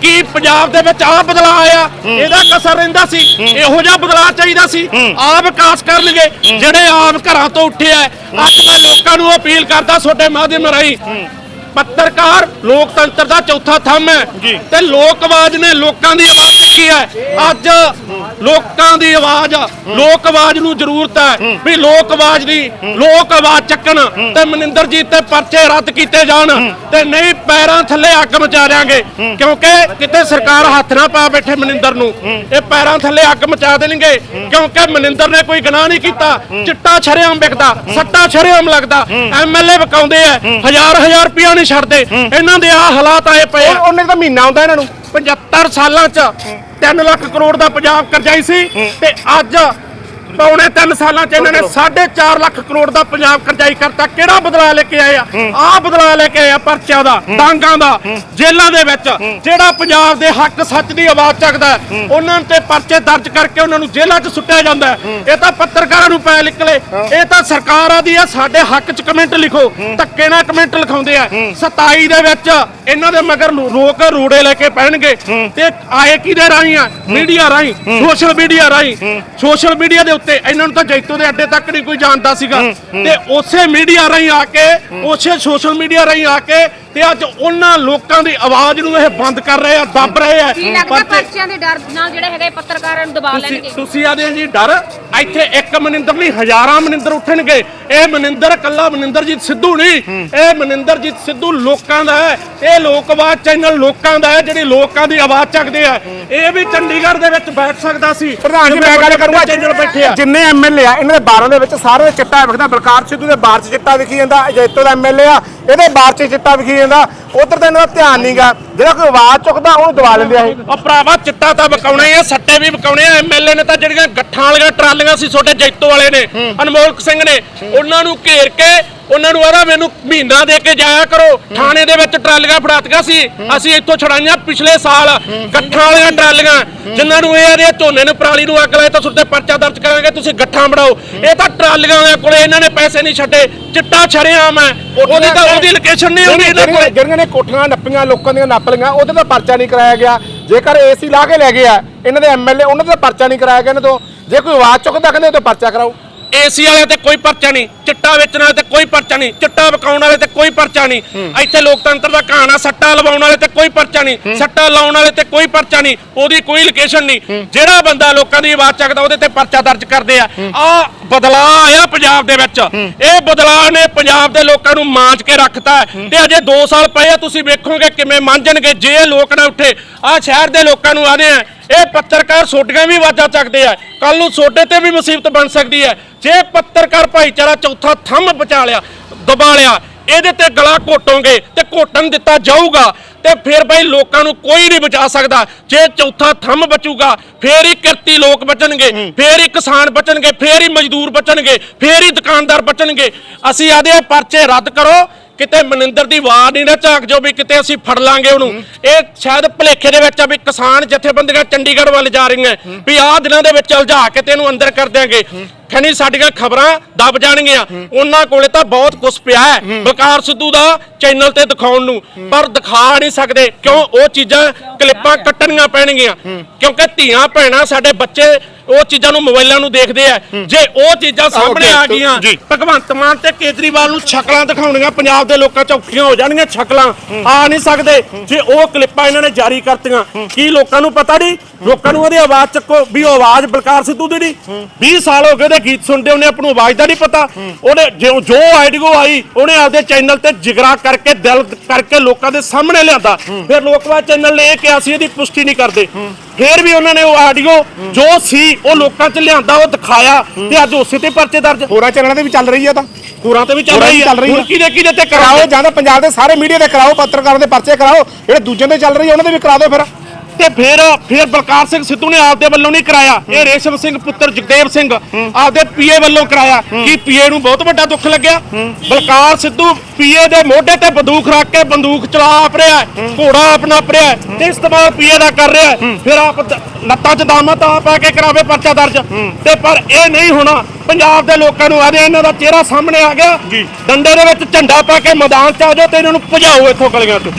ਕੀ ਪੰਜਾਬ ਦੇ ਵਿੱਚ ਆ ਬਦਲਾਅ ਆਇਆ? ਇਹਦਾ ਕਸਰ ਰਹਿੰਦਾ ਸੀ। ਇਹੋ ਜਿਹਾ ਬਦਲਾਅ ਚਾਹੀਦਾ ਸੀ। ਆ ਵਿਕਾਸ ਕਰਨਗੇ। ਜਿਹੜੇ ਆਮ ਘਰਾਂ ਤੋਂ ਉੱਠੇ ਆ ਅੱਜ ਮੈਂ ਲੋਕਾਂ ਨੂੰ ਅਪੀਲ ਕਰਦਾ ਤੁਹਾਡੇ ਮਾਧਿਅਮ ਰਾਹੀਂ ਪੱਤਰਕਾਰ ਲੋਕਤੰਤਰ ਦਾ ਚੌਥਾ ਥੰਮ ਹੈ। ਤੇ ਲੋਕ ਆਵਾਜ਼ ਨੇ ਲੋਕਾਂ ਦੀ ਚੱਕੀ ਹੈ। ਅੱਜ ਲੋਕਾਂ ਦੀ ਆਵਾਜ਼ ਲੋਕ ਆਵਾਜ਼ ਨੂੰ ਜ਼ਰੂਰਤ ਹੈ ਵੀ ਲੋਕ ਆਵਾਜ਼ ਦੀ ਲੋਕ ਆਵਾਜ਼ ਚੱਕਣ ਤੇ ਮਨਿੰਦਰਜੀਤ ਤੇ ਪਰਚੇ ਰੱਦ ਕੀਤੇ ਜਾਣ ਤੇ ਨਹੀਂ ਪੈਰਾਂ ਥੱਲੇ ਅੱਗ ਮਚਾ ਦਿਆਂਗੇ। ਕਿਉਂਕਿ ਕਿਤੇ ਸਰਕਾਰ ਹੱਥ ਨਾ ਪਾ ਬੈਠੇ ਮਨਿੰਦਰ ਨੂੰ। ਇਹ ਪੈਰਾਂ ਥੱਲੇ ਅੱਗ ਮਚਾ ਦੇਣਗੇ। ਕਿਉਂਕਿ ਮਨਿੰਦਰ ਨੇ ਕੋਈ ਗੁਨਾਹ ਨਹੀਂ ਕੀਤਾ। ਚਿੱਟਾ ਛਰੇਆਮ ਵਿਕਦਾ ਸੱਟਾ ਛਰੇਆਮ ਲੱਗਦਾ। ਐਮਐਲਏ ਵਿਕਾਉਂਦੇ ਆ ਹਜ਼ਾਰ ਹਜ਼ਾਰ ਰੁਪਇਆ ਨਹੀਂ ਛੱਡਦੇ। ਇਹਨਾਂ ਦੇ ਆ ਹਾਲਾਤ ਆਏ ਪਏ ਉਹਨੇ ਤਾਂ ਮਹੀਨਾ ਆਉਂਦਾ ਇਹਨਾਂ ਨੂੰ। 75 ਸਾਲਾਂ ਚ 3 ਲੱਖ ਕਰੋੜ ਦਾ ਪੰਜਾਬ ਕਰਜ਼ਾਈ ਸੀ ਤੇ ਅੱਜ ਪੌਣੇ 3 ਸਾਲਾਂ ਚ ਇਹਨਾਂ ਨੇ 4.5 ਲੱਖ ਕਰੋੜ ਦਾ ਪੰਜਾਬ ਕਰਜ਼ਾਈ ਕਰਤਾ। ਕਿਹੜਾ ਬਦਲਾ ਲੈ ਕੇ ਆਏ ਆ? ਆਹ ਬਦਲਾ ਲੈ ਕੇ ਆਏ ਆ ਪਰਚਿਆਂ ਦਾ ਡਾਂਗਾਂ ਦਾ ਜੇਲ੍ਹਾਂ ਦੇ ਵਿੱਚ। ਜਿਹੜਾ ਪੰਜਾਬ ਦੇ ਹੱਕ ਸੱਚ ਦੀ ਆਵਾਜ਼ ਚੱਕਦਾ ਉਹਨਾਂ ਤੇ ਪਰਚੇ ਦਰਜ ਕਰਕੇ ਉਹਨਾਂ ਨੂੰ ਜੇਲ੍ਹਾਂ 'ਚ ਸੁੱਟਿਆ ਜਾਂਦਾ। ਇਹ ਤਾਂ ਪੱਤਰਕਾਰਾਂ ਨੂੰ ਪੈ ਨਿਕਲੇ। ਇਹ ਤਾਂ ਸਰਕਾਰਾਂ ਦੀ ਆ ਸਾਡੇ ਹੱਕ 'ਚ ਕਮੈਂਟ ਲਿਖੋ। ਧੱਕੇ ਨਾਲ ਕਮੈਂਟ ਲਿਖਾਉਂਦੇ ਆ। 27 ਦੇ ਵਿੱਚ ਇਹਨਾਂ ਦੇ ਮਗਰ ਲੋਕ ਰੋੜੇ ਲੈ ਕੇ ਪੈਣਗੇ। ਤੇ ਆਏ ਕਿਹਦੇ ਰਾਹੀਂ ਆ? ਮੀਡੀਆ ਰਾਹੀਂ ਸੋਸ਼ਲ ਮੀਡੀਆ ਰਾਹੀਂ। ਸੋਸ਼ਲ ਮੀਡੀਆ ਦੇ ਉੱਤੇ ਇਹਨਾਂ ਨੂੰ ਤਾਂ ਜੈਤੋ ਦੇ ਅੱਡੇ ਤੱਕ ਨਹੀਂ ਕੋਈ ਜਾਣਦਾ ਸੀਗਾ। ਤੇ ਉਸੇ ਮੀਡੀਆ ਰਾਹੀਂ ਆ ਕੇ ਉਸੇ ਸੋਸ਼ਲ ਮੀਡੀਆ ਰਾਹੀਂ ਆ ਕੇ ਤੇ ਅੱਜ ਉਹਨਾਂ ਲੋਕਾਂ ਦੀ ਆਵਾਜ਼ ਨੂੰ ਇਹ ਬੰਦ ਕਰ ਰਹੇ ਆ ਦੱਬ ਰਹੇ ਆ। ਕੀ ਲੱਗਦਾ ਪਰਚਿਆਂ ਦੇ ਡਰ ਨਾਲ ਜਿਹੜੇ ਹੈਗੇ ਪੱਤਰਕਾਰਾਂ ਨੂੰ ਦਬਾ ਤੁਸੀਂ ਲੈਣਗੇ? ਤੁਸੀਂ ਆਦੇ ਜੀ ਡਰ? ਇੱਥੇ ਇੱਕ ਮਨਿੰਦਰ ਨਹੀਂ ਹਜ਼ਾਰਾਂ ਮਨਿੰਦਰ ਉੱਠਣਗੇ। ਇਹ ਮਨਿੰਦਰ ਕੱਲਾ ਮਨਿੰਦਰਜੀਤ ਸਿੱਧੂ ਨਹੀਂ। ਇਹ ਮਨਿੰਦਰਜੀਤ ਸਿੱਧੂ ਲੋਕਾਂ ਦਾ ਹੈ। ਇਹ ਲੋਕ ਆਵਾਜ਼ ਚੈਨਲ ਲੋਕਾਂ ਦਾ ਹੈ ਜਿਹੜੇ ਲੋਕਾਂ ਦੀ ਆਵਾਜ਼ ਚੱਕਦੇ ਆ। ਇਹ ਵੀ ਚੰਡੀਗੜ੍ਹ ਦੇ ਵਿੱਚ ਬੈਠ ਸਕਦਾ ਸੀ। ਪ੍ਰਧਾਨ ਜੀ ਮੈਂ ਗੱਲ ਕਰੂੰਗਾ ਚੈਨਲ ਬੈਠੇ ਆ। ਜਿੰਨੇ ਐਮਐਲਏ ਆ ਇਹਨਾਂ ਦੇ ਬਾਰਾਂ ਦੇ ਵਿੱਚ ਸਾਰੇ ਦੇ ਚਿੱਟਾ ਵਿਖਦਾ। ਬਲਕਾਰ ਸਿੱਧੂ ਦੇ ਬਾਰ 'ਚ ਚਿੱਟਾ ਵਿਖੀ ਜਾਂਦਾ ਜੈਤੋ ਦਾ ਐਮਐਲਏ ਆ ਇਹਦੇ ਬਾਰ 'ਚ ਚਿੱਟਾ ਵਿਖੀ ਜਾਂਦਾ। ਉਧਰ ਤਾਂ ਇਹਨਾਂ ਦਾ ਧਿਆਨ ਨਹੀਂਗਾ ਜਿਹੜਾ ਕੋਈ ਆਵਾਜ਼ ਚੁੱਕਦਾ ਉਹਨੂੰ ਦਬਾ ਲੈਂਦੇ ਆ ਇਹ। ਉਹ ਭਰਾਵਾ ਚਿੱਟਾ ਤਾਂ ਵਿਕਾਉਣਾ ਹੀ ਆ ਸੱਟੇ ਵੀ ਵਿਕਾਉਣੇ ਆ। ਐਮਐਲਏ ਨੇ ਤਾਂ ਜਿਹੜੀਆਂ ਗੱਠਾਂ ਵਾਲੀਆਂ ਟਰਾਲੀਆਂ ਸੀ ਛੋਟੇ ਜੈਤੋ ਵਾਲੇ ਨੇ ਅਨਮੋਲਕ ਸਿੰਘ ਨੇ। ਉਹਨਾਂ ਨੂੰ ਘੇਰ ਕੇ ਉਹਨਾਂ ਨੂੰ ਆਦਾ ਮੈਨੂੰ ਮਹੀਨਾ ਦੇ ਕੇ ਜਾਇਆ ਕਰੋ। ਥਾਣੇ ਦੇ ਵਿੱਚ ਟਰਾਲੀਆਂ ਫੜਾਤੀਆਂ ਸੀ। ਅਸੀਂ ਇੱਥੋਂ ਛੜਾਈਆਂ ਪਿਛਲੇ ਸਾਲ। ਗੱਠਾਂ ਵਾਲੀਆਂ ਟਰਾਲੀਆਂ। ਜਿਨ੍ਹਾਂ ਨੂੰ ਇਹ ਆਦੇ ਝੋਨੇ ਨੂੰ ਪਰਾਲੀ ਨੂੰ ਅੱਗ ਲਾਏ ਤਾਂ ਸੁਰਤੇ ਪਰਚਾ ਦਰਜ ਕਰਾਂਗੇ ਤੁਸੀਂ ਗੱਠਾਂ ਬਣਾਓ। ਇਹ ਤਾਂ ਟਰਾਲੀਆਂ ਵਾਲਿਆਂ ਕੋਲੇ ਇਹਨਾਂ ਨੇ ਪੈਸੇ ਨਹੀਂ ਛੱਡੇ। ਚਿੱਟਾ ਛੜਿਆਮ ਹੈ ਉਹਦੀ ਤਾਂ ਉਹਦੀ ਲੋਕੇਸ਼ਨ ਨਹੀਂ ਹੁੰਦੀ ਇਹਨਾਂ ਕੋਲੇ। ਜਿਹੜੀਆਂ ਨੇ ਕੋਠੀਆਂ ਨੱਪੀਆਂ ਲੋਕਾਂ ਦੀਆਂ ਨੱਪ ਲਈਆਂ ਉਹਦੇ ਦਾ ਪਰਚਾ ਨਹੀਂ ਕਰਾਇਆ ਗਿਆ। ਜੇਕਰ ਏਸੀ ਲਾ ਕੇ ਲੈ ਗਏ ਆ ਇਹਨਾਂ ਦੇ ਐਮਐਲਏ ਉਹਨਾਂ ਦਾ ਪਰਚਾ ਨਹੀਂ ਕਰਾਇਆ ਗਿਆ ਇਹਨਾਂ ਤੋਂ। ਜੇ ਕੋਈ ਆਵਾਜ਼ ਚੁੱਕਦਾ ਕਹਿੰਦੇ ਉਹ ਤੇ ਪਰਚਾ ਕਰਾਓ। ਏਸੀ ਵਾਲੇ ਤੇ ਕੋਈ ਪਰਚਾ ਨਹੀਂ ਚਿੱਟਾ ਵੇਚਣ ਵਾਲੇ ਤੇ ਕੋਈ ਪਰਚਾ ਨਹੀਂ ਚਿੱਟਾ ਵਿਕਾਉਣ ਵਾਲੇ ਤੇ ਕੋਈ ਪਰਚਾ ਨਹੀਂ। ਇੱਥੇ ਲੋਕਤੰਤਰ ਦਾ ਕਹਾਣਾ ਸੱਟਾ ਲਵਾਉਣ ਵਾਲੇ ਤੇ ਕੋਈ ਪਰਚਾ ਨਹੀਂ ਸੱਟਾ ਲਾਉਣ ਵਾਲੇ ਤੇ ਕੋਈ ਪਰਚਾ ਨਹੀਂ ਉਹਦੀ ਕੋਈ ਲੋਕੇਸ਼ਨ ਨਹੀਂ। ਜਿਹੜਾ ਬੰਦਾ ਲੋਕਾਂ ਦੀ ਆਵਾਜ਼ ਚੱਕਦਾ ਉਹਦੇ ਤੇ ਪਰਚਾ ਦਰਜ ਕਰਦੇ ਆ। ਆ ਬਦਲਾਅ ਆਇਆ ਪੰਜਾਬ ਦੇ ਵਿੱਚ। ਇਹ ਬਦਲਾਅ ਨੇ ਪੰਜਾਬ ਦੇ ਲੋਕਾਂ ਨੂੰ ਮਾਂਜ ਕੇ ਰੱਖਤਾ ਤੇ ਅਜੇ 2 ਸਾਲ ਪਏ ਆ ਤੁਸੀਂ ਵੇਖੋਗੇ ਕਿਵੇਂ ਮੰਨਣਗੇ ਜੇ ਲੋਕ ਨਾ ਉੱਠੇ। ਆ ਸ਼ਹਿਰ ਦੇ ਲੋਕਾਂ ਨੂੰ ਆਦੇ ਆ ਇਹ ਪੱਤਰਕਾਰ ਸੋਡੀਆਂ ਵੀ ਆਵਾਜ਼ਾਂ ਚੱਕਦੇ ਆ। ਕੱਲ ਨੂੰ ਸੋਡੇ ਤੇ ਵੀ ਮੁਸੀਬਤ ਬਣ ਸਕਦੀ ਹੈ। ਜੇ ਪੱਤਰਕਾਰ ਭਾਈਚਾਰਾ ਚੌਥਾ ਥੰਮ ਬਚਾ ਲਿਆ ਦਬਾ ਲਿਆ ਇਹਦੇ ਤੇ ਗਲਾ ਘੋਟੋਗੇ ਤੇ ਘੋਟਣ ਦਿੱਤਾ ਜਾਊਗਾ ਤੇ ਫਿਰ ਬਈ ਲੋਕਾਂ ਨੂੰ ਕੋਈ ਨਹੀਂ ਬਚਾ ਸਕਦਾ। ਜੇ ਚੌਥਾ ਥੰਮ ਬਚੂਗਾ ਫੇਰ ਹੀ ਕਿਰਤੀ ਲੋਕ ਬਚਣਗੇ ਫੇਰ ਹੀ ਕਿਸਾਨ ਬਚਣਗੇ ਫੇਰ ਹੀ ਮਜ਼ਦੂਰ ਬਚਣਗੇ ਫੇਰ ਹੀ ਦੁਕਾਨਦਾਰ ਬਚਣਗੇ। ਅਸੀਂ ਆਦੇ ਪਰਚੇ ਰੱਦ ਕਰੋ ਕਿਤੇ ਮਨਿੰਦਰ ਦੀ ਵਾਰ ਨਹੀਂ ਨਾ ਝਾਕ ਜੋ ਵੀ ਕਿਤੇ ਅਸੀਂ ਫੜ ਲਾਂਗੇ ਉਹਨੂੰ। ਇਹ ਸ਼ਾਇਦ ਭਲੇਖੇ ਦੇ ਵਿੱਚ ਆ ਵੀ ਕਿਸਾਨ ਜਥੇਬੰਦੀਆਂ ਚੰਡੀਗੜ੍ਹ ਵੱਲ ਜਾ ਰਹੀਆਂ। ਵੀ ਆਹ ਦਿਨਾਂ ਦੇ ਵਿੱਚ ਉਲਝਾ ਕੇ ਤੇ ਤੈਨੂੰ ਅੰਦਰ ਕਰ ਦਿਆਂਗੇ। ਖਣੀ ਸਾਡੀਆਂ ਖਬਰਾਂ ਦਬ ਜਾਣਗੀਆਂ। ਉਹਨਾਂ ਕੋਲੇ ਤਾਂ ਬਹੁਤ ਕੁਝ ਪਿਆ ਹੈ। ਬਲਕਾਰ ਸਿੱਧੂ ਦਾ ਚੈਨਲ ਤੇ ਦਿਖਾਉਣ ਨੂੰ। ਪਰ ਦਿਖਾ ਨਹੀਂ ਸਕਦੇ। ਕਿਉਂ? ਉਹ ਚੀਜ਼ਾਂ ਕਲਿੱਪਾਂ ਕੱਟਣੀਆਂ ਪੈਣਗੀਆਂ। ਕਿਉਂਕਿ ਧੀਆਂ ਭੈਣਾਂ ਸਾਡੇ ਬੱਚੇ ਉਹ ਚੀਜ਼ਾਂ ਨੂੰ ਮੋਬਾਈਲਾਂ ਨੂੰ ਦੇਖਦੇ ਆ। ਜੇ ਉਹ ਚੀਜ਼ਾਂ ਸਾਹਮਣੇ ਆ ਗਈਆਂ ਭਗਵੰਤ ਮਾਨ ਤੇ ਕੇਜਰੀਵਾਲ ਨੂੰ ਸ਼ਕਲਾਂ ਦਿਖਾਉਣੀਆਂ। ਪੰਜਾਬ ਦੇ ਲੋਕਾਂ ਚ ਔਖੀਆਂ ਹੋ ਜਾਣਗੀਆਂ ਸ਼ਕਲਾਂ। ਆ ਨਹੀਂ ਸਕਦੇ। ਜੇ ਉਹ ਕਲਿੱਪਾਂ ਇਹਨਾਂ ਨੇ ਜਾਰੀ ਕਰਤੀਆਂ ਕੀ ਲੋਕਾਂ ਨੂੰ ਪਤਾ ਨਹੀਂ ਲੋਕਾਂ ਨੂੰ ਉਹਦੀ ਆਵਾਜ਼ ਚੱਕੋ ਵੀ ਉਹ ਆਵਾਜ਼ ਬਲਕਾਰ ਸਿੱਧੂ ਦੀ ਨਹੀਂ। 20 ਸਾਲ ਹੋ ਗਏ ਉਹਦੇ ਗੀਤ ਸੁਣਦੇ ਉਹਨੇ ਆਪ ਨੂੰ ਆਵਾਜ਼ ਦਾ ਨਹੀਂ ਪਤਾ। ਉਹਨੇ ਜੋ ਜੋ ਆਈਡੀਓ ਆਈ ਉਹਨੇ ਆਪਦੇ ਚੈਨਲ ਤੇ ਜਿਗਰਾ ਕਰਕੇ ਦਿਲ ਕਰਕੇ ਲੋਕਾਂ ਦੇ ਸਾਹਮਣੇ ਲਿਆਂਦਾ। ਫਿਰ ਲੋਕਵਾ ਚੈਨਲ ਨੇ ਇਹ ਕਿਹਾ ਸੀ ਇਹਦੀ ਪੁਸ਼ਟੀ ਨਹੀਂ ਕਰਦੇ। ਫਿਰ ਵੀ ਉਹਨਾਂ ਨੇ ਉਹ ਆਡੀਓ ਜੋ ਸੀ ਉਹ ਲੋਕਾਂ 'ਚ ਲਿਆਂਦਾ ਉਹ ਦਿਖਾਇਆ ਤੇ ਅੱਜ ਉਸੇ ਤੇ ਪਰਚੇ ਦਰਜ। ਹੋਰਾਂ ਚੈਨਲਾਂ ਤੇ ਵੀ ਚੱਲ ਰਹੀ ਆ ਤਾਂ। ਹੋਰਾਂ ਤੇ ਵੀ ਚੱਲ ਰਹੀ ਹੈ ਹੁਣ ਹੈ। ਕਿਹਦੇ ਕਿਹਦੇ ਤੇ ਕਰਾਓ? ਜਾਂ ਤਾਂ ਪੰਜਾਬ ਦੇ ਸਾਰੇ ਮੀਡੀਆ ਦੇ ਕਰਾਓ ਪੱਤਰਕਾਰਾਂ ਦੇ ਪਰਚੇ ਕਰਾਓ ਜਿਹੜੇ ਦੂਜਿਆਂ ਦੇ ਚੱਲ ਰਹੀ ਆ ਉਹਨਾਂ ਦੇ ਵੀ ਕਰਾ ਦਿਓ ਫਿਰ। ਤੇ ਫਿਰ ਫਿਰ ਬਲਕਾਰ ਸਿੰਘ ਸਿੱਧੂ ਨੇ ਆਪਦੇ ਵੱਲੋਂ ਨਹੀਂ ਕਰਾਇਆ। ਇਹ ਰੇਸ਼ਮ ਸਿੰਘ ਪੁੱਤਰ ਜਗਦੇਵ ਸਿੰਘ ਆਪਦੇ ਪੀਏ ਵੱਲੋਂ ਕਰਾਇਆ ਕੀ ਪੀਏ ਨੂੰ ਬਹੁਤ ਵੱਡਾ ਦੁੱਖ ਲੱਗਿਆ। ਬਲਕਾਰ ਸਿੱਧੂ ਪੀਏ ਦੇ ਮੋਢੇ ਤੇ ਬੰਦੂਕ ਰੱਖ ਕੇ ਬੰਦੂਕ ਚਲਾ ਆਪ ਰਿਹਾ ਘੋੜਾ ਆਪਣਾ ਰਿਹਾ ਹੈ ਤੇ ਇਸਤੇਮਾਲ ਪੀਏ ਦਾ ਕਰ ਰਿਹਾ। ਫਿਰ ਆਪ ਲੱਤਾਂ 'ਚ ਦਾਮਾ ਤਾਂ ਆਪ ਆ ਕੇ ਕਰਾਵੇ ਪਰਚਾ ਦਰਜ। ਤੇ ਪਰ ਇਹ ਨਹੀਂ ਹੋਣਾ ਪੰਜਾਬ ਦੇ ਲੋਕਾਂ ਨੂੰ ਆਦੇ ਇਹਨਾਂ ਦਾ ਚਿਹਰਾ ਸਾਹਮਣੇ ਆ ਗਿਆ। ਡੰਡੇ ਦੇ ਵਿੱਚ ਝੰਡਾ ਪਾ ਕੇ ਮੈਦਾਨ 'ਚ ਆ ਜਾਓ ਤੇ ਇਹਨਾਂ ਨੂੰ ਭਜਾਓ ਇੱਥੋਂ ਗਲੀਆਂ 'ਚ।